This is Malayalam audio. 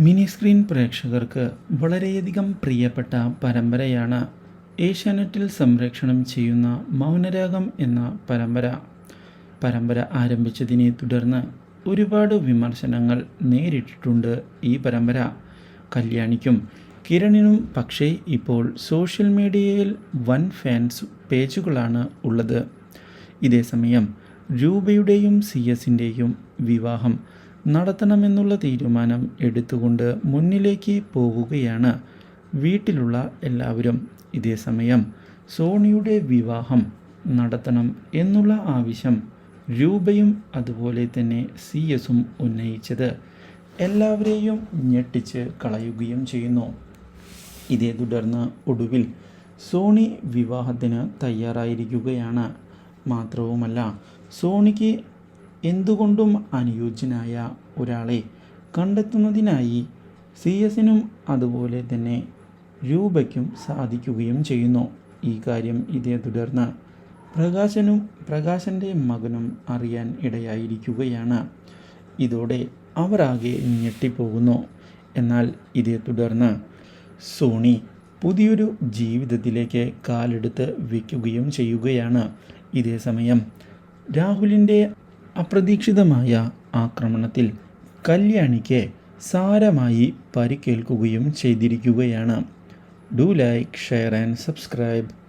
മിനി സ്ക്രീൻ പ്രേക്ഷകർക്ക് വളരെയധികം പ്രിയപ്പെട്ട പരമ്പരയാണ് ഏഷ്യാനെറ്റിൽ സംരക്ഷണം ചെയ്യുന്ന മൗനരാഗം എന്ന പരമ്പര. പരമ്പര ആരംഭിച്ചതിനെ തുടർന്ന് ഒരുപാട് വിമർശനങ്ങൾ നേരിട്ടിട്ടുണ്ട് ഈ പരമ്പര. കല്യാണിക്കും കിരണിനും പക്ഷേ ഇപ്പോൾ സോഷ്യൽ മീഡിയയിൽ വൻ ഫാൻസ് പേജുകളാണ് ഉള്ളത്. ഇതേസമയം രൂപയുടെയും സി എസിന്റെയും വിവാഹം നടത്തണമെന്നുള്ള തീരുമാനം എടുത്തുകൊണ്ട് മുന്നിലേക്ക് പോവുകയാണ് വീട്ടിലുള്ള എല്ലാവരും. ഇതേസമയം സോണിയുടെ വിവാഹം നടത്തണം എന്നുള്ള ആവശ്യം രൂപയും അതുപോലെ തന്നെ സി എസും ഉന്നയിച്ചത് എല്ലാവരെയും ഞെട്ടിച്ച് കളയുകയും ചെയ്യുന്നു. ഇതേ തുടർന്ന് ഒടുവിൽ സോണി വിവാഹത്തിന് തയ്യാറായിരിക്കുകയാണ്. മാത്രവുമല്ല സോണിക്ക് എന്തുകൊണ്ടും അനുയോജ്യനായ ഒരാളെ കണ്ടെത്തുന്നതിനായി സി എസിനും അതുപോലെ തന്നെ രൂപയ്ക്കും സാധിക്കുകയും ചെയ്യുന്നു. ഈ കാര്യം ഇതേ തുടർന്ന് പ്രകാശനും പ്രകാശന്റെ മകനും അറിയാൻ ഇടയായിരിക്കുകയാണ്. ഇതോടെ അവരാകെ ഞെട്ടിപ്പോകുന്നു. എന്നാൽ ഇതേ തുടർന്ന് സോണി പുതിയൊരു ജീവിതത്തിലേക്ക് കാലെടുത്ത് വയ്ക്കുകയും ചെയ്യുകയാണ്. ഇതേ സമയം രാഹുലിന്റെ അപ്രതീക്ഷിതമായ ആക്രമണത്തിൽ കല്യാണിക്ക് സാരമായി പരിക്കേൽക്കുകയും ചെയ്തിരിക്കുകയാണ്. Do like share and subscribe